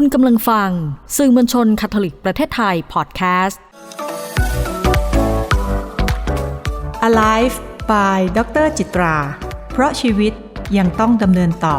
คุณกำลังฟัง สื่อมวลชนคาทอลิกประเทศไทยพอดแคสต์ Alive by ดรจิตรา เพราะชีวิตยังต้องดำเนินต่อ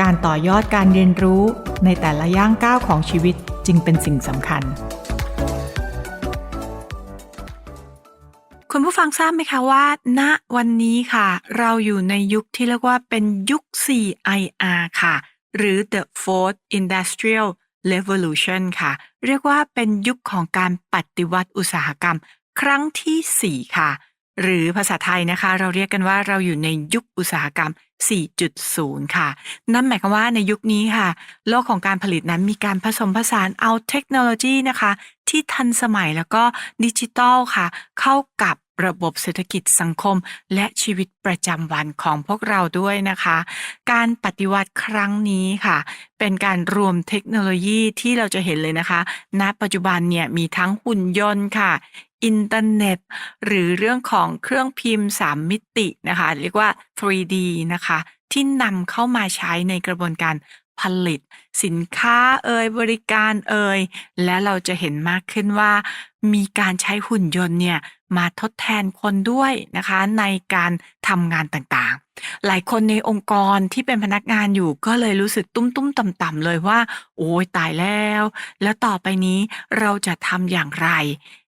การต่อยอดการเรียนรู้ในแต่ละย่างก้าวของชีวิตจึงเป็นสิ่งสำคัญ คุณผู้ฟังทราบไหมคะว่า ณวันนี้ค่ะ เราอยู่ในยุคที่เรียกว่าเป็นยุค 4IR ค่ะ หรือ the fourth industrial revolution ค่ะ เรียกว่าเป็นยุคของการปฏิวัติอุตสาหกรรม ครั้งทีสี่ 4 ค่ะ หรือภาษาไทยนะคะ เราเรียกกันว่าเราอยู่ในยุคอุตสาหกรรม 4.0 ค่ะ นั่นหมายความว่าในยุคนี้ค่ะ โลกของการผลิตนั้นมีการผสมผสานเอาเทคโนโลยีนะคะ ที่ทันสมัยแล้วก็ดิจิทัลค่ะ เข้ากับ ระบบเศรษฐกิจสังคม และชีวิตประจำวันของพวกเราด้วยนะคะ การปฏิวัติครั้งนี้ค่ะ เป็นการรวมเทคโนโลยีที่เราจะเห็นเลยนะคะ ณ ปัจจุบันเนี่ยมีทั้งหุ่นยนต์ค่ะ อินเทอร์เน็ต หรือเรื่องของเครื่องพิมพ์ 3 มิตินะคะ เรียกว่า 3D นะคะ ที่นำเข้ามาใช้ในกระบวนการ ผลิต สินค้าเอ่ยบริการเอ่ยและเราจะเห็นมากขึ้นว่า มีการใช้หุ่นยนต์เนี่ยมาทดแทนคนด้วยนะคะในการทำงานต่างๆ หลายคนในองค์กรที่เป็นพนักงานอยู่ ก็เลยรู้สึกตุ้มตุ้มต่ำต่ำ ๆ เลยว่า โอ้ยตายแล้ว แล้วต่อไปนี้เราจะทำอย่างไร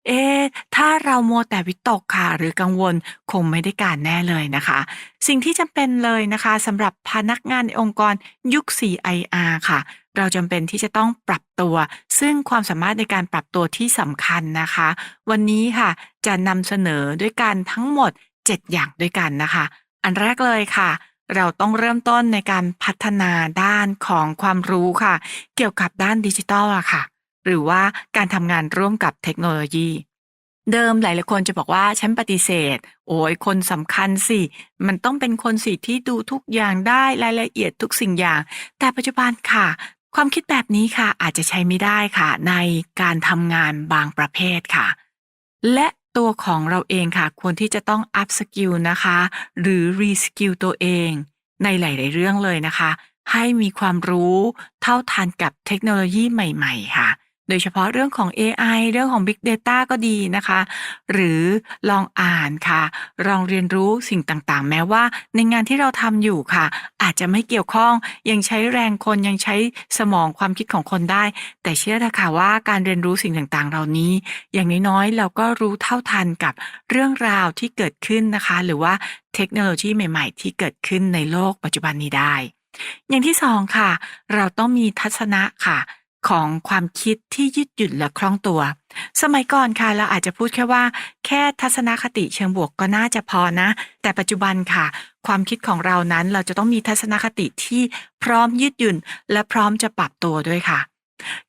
เอ๊ะ ถ้าเรามัวแต่วิตกค่ะ หรือกังวลคงไม่ได้การแน่เลยนะคะ สิ่งที่จำเป็นเลยนะคะสำหรับพนักงานในองค์กรยุค 4IR ค่ะ เราจำเป็นที่จะต้องปรับตัว ซึ่งความสามารถในการปรับตัวที่สำคัญนะคะ วันนี้ค่ะจะนำเสนอด้วยกันทั้งหมด 7 อย่างด้วยกันนะคะ อันแรกเลยค่ะ เราต้องเริ่มต้นในการพัฒนาด้านของความรู้ค่ะ เกี่ยวกับด้านดิจิทัลอะค่ะ หรือว่าการทำงานร่วมกับเทคโนโลยี เดิมหลายๆคนจะบอกว่าฉันปฏิเสธ โอ้ยคนสำคัญสิ มันต้องเป็นคนสิที่ดูทุกอย่างได้รายละเอียดทุกสิ่งอย่าง แต่ปัจจุบันค่ะ ความคิดแบบนี้ค่ะอาจจะใช้ไม่ได้ค่ะ ในการทำงานบางประเภทค่ะ และ ตัวของเราเองค่ะควรที่จะต้อง up skill นะคะ หรือ re skill ตัวเอง ในหลาย ๆ เรื่องเลยนะคะ ให้มีความรู้เท่าทันกับเทคโนโลยีใหม่ ๆ ค่ะ โดยเฉพาะเรื่องของ AI เรื่องของ Big Data ก็ดีนะคะ หรือลองอ่านค่ะ ลองเรียนรู้สิ่งต่างๆ แม้ว่าในงานที่เราทำอยู่ค่ะ อาจจะไม่เกี่ยวข้องยังใช้แรงคนยังใช้สมองความคิดของคนได้ แต่เชื่อเถอะค่ะว่าการเรียนรู้สิ่งต่างๆ เหล่านี้ อย่างน้อยๆเราก็รู้เท่าทันกับเรื่องราวที่เกิดขึ้นนะคะ หรือว่าเทคโนโลยีใหม่ ๆ ที่เกิดขึ้นในโลกปัจจุบันนี้ได้ อย่างที่สองค่ะ เราต้องมีทัศนะค่ะ ของความคิดที่ยืดหยุ่นและคล่องตัว สมัยก่อนค่ะเราอาจจะพูดแค่ว่า แค่ทัศนคติเชิงบวกก็น่าจะพอนะ แต่ปัจจุบันค่ะ ความคิดของเรานั้นเราจะต้องมีทัศนคติที่พร้อมยืดหยุ่น และพร้อมจะปรับตัวด้วยค่ะ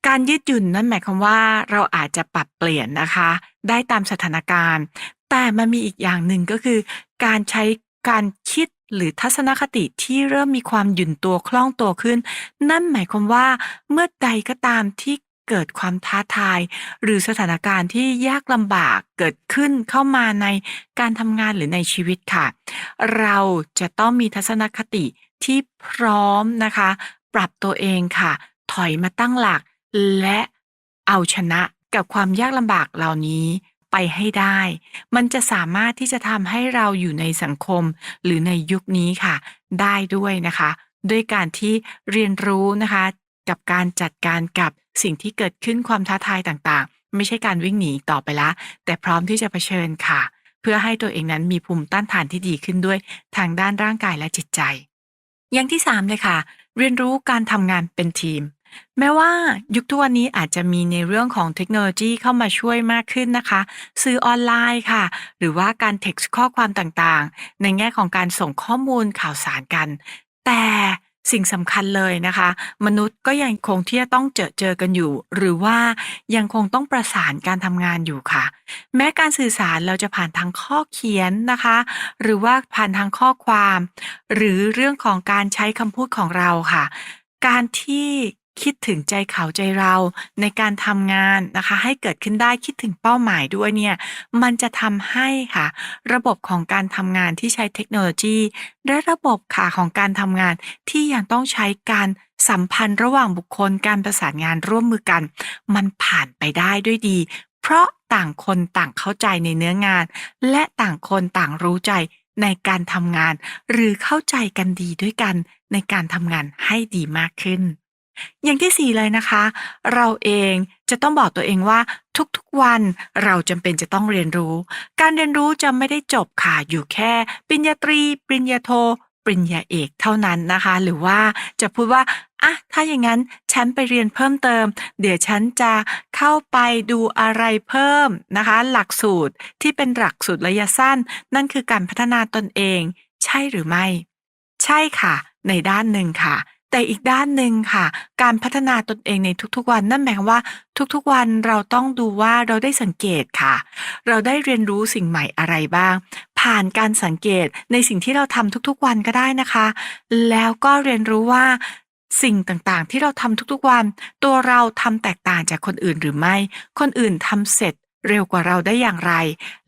การยืดหยุ่นนั่นหมายความว่า เราอาจจะปรับเปลี่ยนนะคะ ได้ตามสถานการณ์ แต่มันมีอีกอย่างหนึ่งก็คือ การใช้การคิด หรือทัศนคติที่เริ่มมีความหยุ่นตัวคล่องตัวขึ้น นั่นหมายความว่าเมื่อใดก็ตามที่เกิดความท้าทาย หรือสถานการณ์ที่ยากลำบากเกิดขึ้นเข้ามาในการทำงานหรือในชีวิตค่ะ เราจะต้องมีทัศนคติที่พร้อมนะคะ ปรับตัวเองค่ะ ถอยมาตั้งหลักและเอาชนะกับความยากลำบากเหล่านี้ ไปให้ได้ มันจะสามารถที่จะทำให้เราอยู่ในสังคม หรือในยุคนี้ค่ะ ได้ด้วยนะคะ ด้วยการที่เรียนรู้นะคะ กับการจัดการกับสิ่งที่เกิดขึ้นความท้าทายต่างๆ ไม่ใช่การวิ่งหนีต่อไปละ แต่พร้อมที่จะเผชิญค่ะ เพื่อให้ตัวเองนั้นมีภูมิต้านทานที่ดีขึ้นด้วยทางด้านร่างกายและจิตใจ อย่างที่3เลยค่ะ เรียนรู้การทำงานเป็นทีม แม้ว่ายุคทุกวันนี้อาจจะมีในเรื่องของเทคโนโลยีเข้ามาช่วยมากขึ้นนะคะซื้อออนไลน์ค่ะ หรือว่าการ text ข้อความต่างๆ ในแง่ของการส่งข้อมูลข่าวสารกัน แต่สิ่งสำคัญเลยนะคะ มนุษย์ก็ยังคงที่จะต้องเจอเจอกันอยู่ หรือว่ายังคงต้องประสานการทำงานอยู่ค่ะ แม้การสื่อสารเราจะผ่านทางข้อเขียนนะคะ หรือว่าผ่านทางข้อความ หรือเรื่องของการใช้คำพูดของเราค่ะ การที่ คิดถึงใจเขาใจเราในการทำงานนะคะ ให้เกิดขึ้นได้คิดถึงเป้าหมายด้วยเนี่ย มันจะทำให้ค่ะ ระบบของการทำงานที่ใช้เทคโนโลยี และระบบค่ะของการทำงานที่ยังต้องใช้การสัมพันธ์ระหว่างบุคคลการประสานงานร่วมมือกัน มันผ่านไปได้ด้วยดี เพราะต่างคนต่างเข้าใจในเนื้องาน และต่างคนต่างรู้ใจในการทำงาน หรือเข้าใจกันดีด้วยกันในการทำงานให้ดีมากขึ้น อย่างที่สี่เลยนะคะ เราเองจะต้องบอกตัวเองว่าทุกๆวันเราจำเป็นจะต้องเรียนรู้ การเรียนรู้จะไม่ได้จบค่ะอยู่แค่ปริญญาตรี ปริญญาโท ปริญญาเอกเท่านั้นนะคะ หรือว่าจะพูดว่าอะถ้าอย่างนั้นฉันไปเรียนเพิ่มเติม เดี๋ยวฉันจะเข้าไปดูอะไรเพิ่มนะคะ หลักสูตรที่เป็นหลักสูตรระยะสั้น นั่นคือการพัฒนาตนเอง ใช่หรือไม่ ใช่ค่ะ ในด้านหนึ่งค่ะ แต่อีกด้านหนึ่งค่ะ การพัฒนาตนเองในทุกๆวัน นั่นหมายความว่าทุกๆวันเราต้องดูว่าเราได้สังเกตค่ะ เราได้เรียนรู้สิ่งใหม่อะไรบ้าง ผ่านการสังเกตในสิ่งที่เราทำทุกๆวันก็ได้นะคะ แล้วก็เรียนรู้ว่าสิ่งต่างๆ ที่เราทำทุกๆวัน ตัวเราทำแตกต่างจากคนอื่นหรือไม่ คนอื่นทำเสร็จ เร็วกว่าเราได้อย่างไร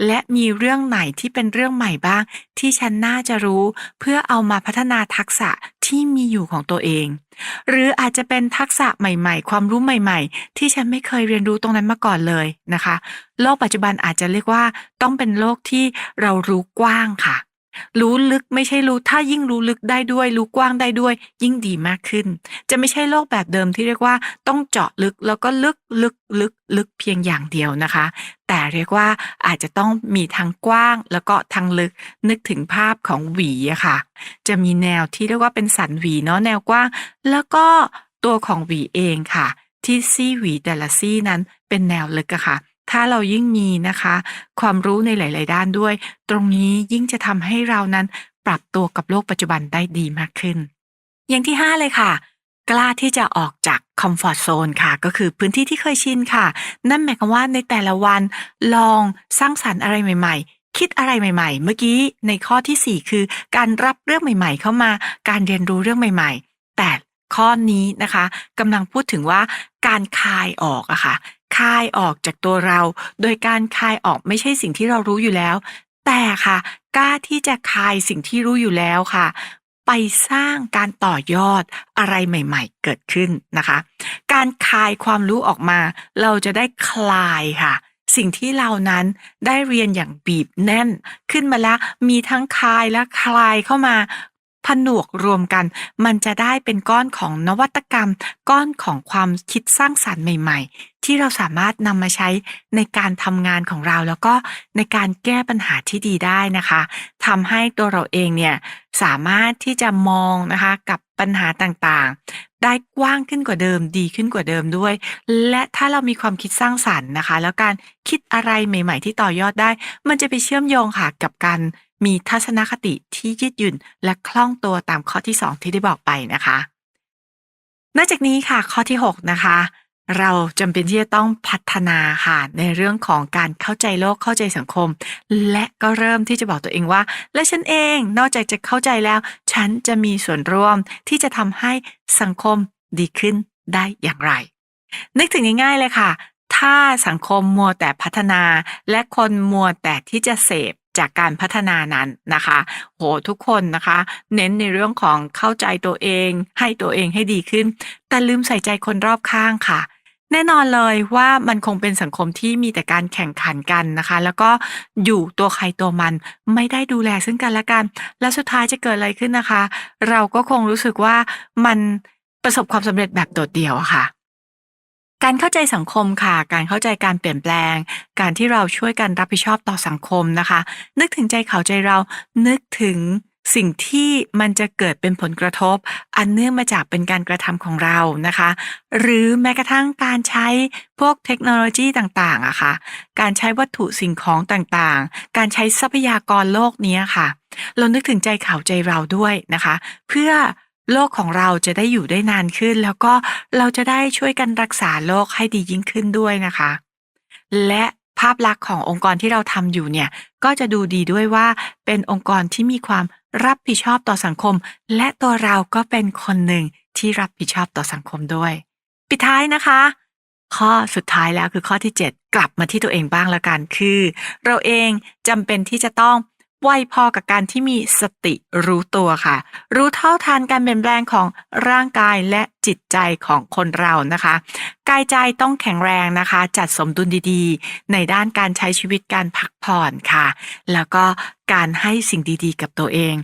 และมีเรื่องไหนที่เป็นเรื่องใหม่บ้าง ที่ฉันน่าจะรู้เพื่อเอามาพัฒนาทักษะที่มีอยู่ของตัวเอง หรืออาจจะเป็นทักษะใหม่ ๆ ความรู้ใหม่ ๆ ที่ฉันไม่เคยเรียนรู้ตรงนั้นมาก่อนเลยนะคะ โลกปัจจุบันอาจจะเรียกว่าต้องเป็นโลกที่เรารู้กว้างค่ะ รู้ลึกไม่ใช่รู้ถ้ายิ่งรู้ลึกได้ด้วย รู้กว้างได้ด้วย ยิ่งดีมากขึ้น จะไม่ใช่โลกแบบเดิมที่เรียกว่าต้องเจาะลึกแล้วก็ลึกลึกลึกลึกเพียงอย่างเดียวนะคะ แต่เรียกว่าอาจจะต้องมีทั้งกว้างแล้วก็ทั้งลึกนึกถึงภาพของหวีอะค่ะ จะมีแนวที่เรียกว่าเป็นสันหวีเนาะแนวกว้าง แล้วก็ตัวของหวีเองค่ะ ที่ซี่หวีแต่ละซี่นั้นเป็นแนวลึกอะค่ะ ถ้าเรายิ่งมีนะคะ ความรู้ในหลาย ๆ ด้านด้วย ตรงนี้ยิ่งจะทำให้เรานั้นปรับตัวกับโลกปัจจุบันได้ดีมากขึ้น อย่างที่ 5 เลยค่ะกล้าที่จะออกจากคอมฟอร์ z โซนค่ะ ก็คือพื้นที่ที่เคยชินค่ะ นั่นหมายความว่าในแต่ละวันลองสร้างสรรค์อะไรใหม่ ๆ คิดอะไรใหม่ ๆ เมื่อกี้ในข้อทีสี่ 4 คือการรับเรื่องใหม่ ๆ เข้ามา การเรียนรู้เรื่องใหม่ ๆ แต่ข้อนี้นะคะกำลังพูดถึงว่าการคายออกอะค่ะ คายออกจากตัวเรา โดยการคายออกไม่ใช่สิ่งที่เรารู้อยู่แล้ว แต่ค่ะ กล้าที่จะคายสิ่งที่รู้อยู่แล้วค่ะ ไปสร้างการต่อยอดอะไรใหม่ๆ เกิดขึ้นนะคะ การคายความรู้ออกมา เราจะได้คลายค่ะสิ่งที่เรานั้นได้เรียนอย่างบีบแน่น ขึ้นมาแล้วมีทั้งคายและคลายเข้ามา ผนวกรวมกัน มันจะได้เป็นก้อนของนวัตกรรม ก้อนของความคิดสร้างสารรค์ใหม่ ๆ ที่เราสามารถนำมาใช้ในการทำงานของเรา แล้วก็ในการแก้ปัญหาที่ดีได้นะคะทำให้ตัวเราเองเนี่ยสามารถที่จะมองนะคะกับปัญหาต่างๆ ได้กว้างขึ้นกว่าเดิมดีขึ้นกว่าเดิมด้วย และถ้าเรามีความคิดสร้างสรรค์นะคะ แล้วการคิดอะไรใหม่ ๆ ที่ต่อยอดได้ มันจะไปเชื่อมโยงค่ะกับการ มีทัศนคติที่ยืดหยุ่นและคล่องตัวตามข้อที่ 2 ที่ได้บอกไปนะคะนอกจากนี้ค่ะข้อที่ 6 นะคะ เราจำเป็นที่จะต้องพัฒนาค่ะในเรื่องของการเข้าใจโลกเข้าใจสังคม และก็เริ่มที่จะบอกตัวเองว่า และฉันเองนอกจากจะเข้าใจแล้ว ฉันจะมีส่วนร่วมที่จะทำให้สังคมดีขึ้นได้อย่างไร นึกถึงง่ายๆเลยค่ะ ถ้าสังคมมัวแต่พัฒนา และคนมัวแต่ที่จะเสพ จากการพัฒนานั้นนะคะ โหทุกคนนะคะ เน้นในเรื่องของเข้าใจตัวเอง ให้ตัวเองให้ดีขึ้น แต่ลืมใส่ใจคนรอบข้างค่ะแน่นอนเลยว่ามันคงเป็นสังคมที่มีแต่การแข่งขันกันนะคะ แล้วก็อยู่ตัวใครตัวมันไม่ได้ดูแลซึ่งกันและกัน แล้วสุดท้ายจะเกิดอะไรขึ้นนะคะ เราก็คงรู้สึกว่ามันประสบความสำเร็จแบบโดดเดี่ยวะค่ะ การเข้าใจสังคมค่ะ การเข้าใจการเปลี่ยนแปลง การที่เราช่วยกันรับผิดชอบต่อสังคมนะคะ นึกถึงใจเขาใจเรา นึกถึงสิ่งที่มันจะเกิดเป็นผลกระทบ อันเนื่องมาจากเป็นการกระทำของเรานะคะ หรือแม้กระทั่งการใช้พวกเทคโนโลยีต่างๆอะค่ะ การใช้วัตถุสิ่งของต่างๆ การใช้ทรัพยากรโลกนี้ค่ะ เรานึกถึงใจเขาใจเราด้วยนะคะ เพื่อ โลกของเราจะได้อยู่ได้นานขึ้น แล้วก็เราจะได้ช่วยกันรักษาโลกให้ดียิ่งขึ้นด้วยนะคะ และภาพลักษณ์ขององค์กรที่เราทำอยู่เนี่ย ก็จะดูดีด้วยว่าเป็นองค์กรที่มีความรับผิดชอบต่อสังคม และตัวเราก็เป็นคนหนึ่งที่รับผิดชอบต่อสังคมด้วย ปิดท้ายนะคะ ข้อสุดท้ายแล้วคือข้อที่ 7 กลับมาที่ตัวเองบ้างละกันคือ เราเองจำเป็นที่จะต้อง ไวพอกับการที่มีสติรู้ตัวค่ะ รู้เท่าทันการเปลี่ยนแปลงของร่างกายและจิตใจของคนเรานะคะ กายใจต้องแข็งแรงนะคะ จัดสมดุลดีๆ ในด้านการใช้ชีวิตการพักผ่อนค่ะ แล้วก็การให้สิ่งดีๆ กับตัวเอง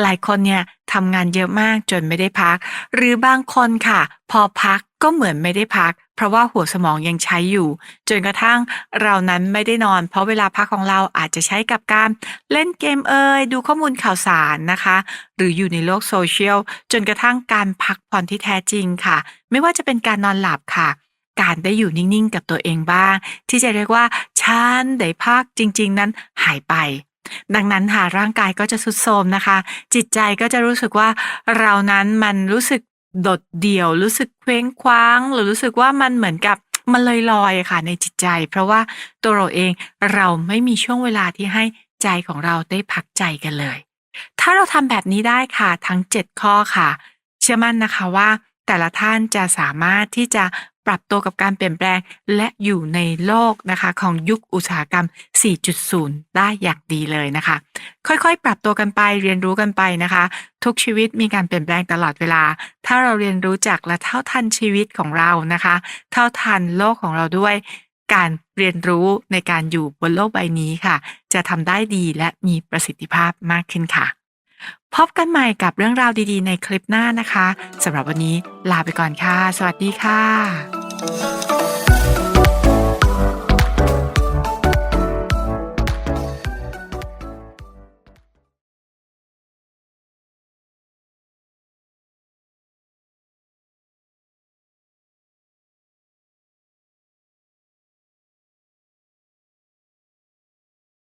หลายคนเนี่ยทำงานเยอะมากจนไม่ได้พัก หรือบางคนค่ะ พอพักก็เหมือนไม่ได้พัก เพราะว่าหัวสมองยังใช้อยู่ จนกระทั่งเรานั้นไม่ได้นอน เพราะเวลาพักของเราอาจจะใช้กับการเล่นเกมเอ่ยดูข้อมูลข่าวสารนะคะ หรืออยู่ในโลกโซเชียลจนกระทั่งการพักผ่อนที่แท้จริงค่ะ ไม่ว่าจะเป็นการนอนหลับค่ะการได้อยู่นิ่ง ๆ กับตัวเองบ้าง ที่จะเรียกว่าฉันได้พักจริง ๆ นั้นหายไป ดังนั้นค่ะร่างกายก็จะสุดโทรมนะคะ จิตใจก็จะรู้สึกว่าเรานั้นมันรู้สึก โดดเดี่ยวรู้สึกเคว้งคว้าง หรือรู้สึกว่ามันเหมือนกับมันลอยลอยๆค่ะในจิตใจ เพราะว่าตัวเราเองเราไม่มีช่วงเวลาที่ให้ใจของเราได้พักใจกันเลย ถ้าเราทำแบบนี้ได้ค่ะทั้ง 7 ข้อค่ะ เชื่อมั่นนะคะว่าแต่ละท่านจะสามารถที่จะ ปรับตัวกับการเปลี่ยนแปลง และอยู่ในโลกนะคะของยุคอุตสาหกรรม 4.0 ได้อย่างดีเลยนะคะ ค่อยๆ ปรับตัวกันไปเรียนรู้กันไปนะคะ ทุกชีวิตมีการเปลี่ยนแปลงตลอดเวลา ถ้าเราเรียนรู้จักและเท่าทันชีวิตของเรานะคะ เท่าทันโลกของเราด้วย การเรียนรู้ในการอยู่บนโลกใบนี้ค่ะ จะทำได้ดีและมีประสิทธิภาพมากขึ้นค่ะพบกันใหม่กับเรื่องราวดีๆ ในคลิปหน้านะคะ สำหรับวันนี้ลาไปก่อนค่ะ สวัสดีค่ะ Oh,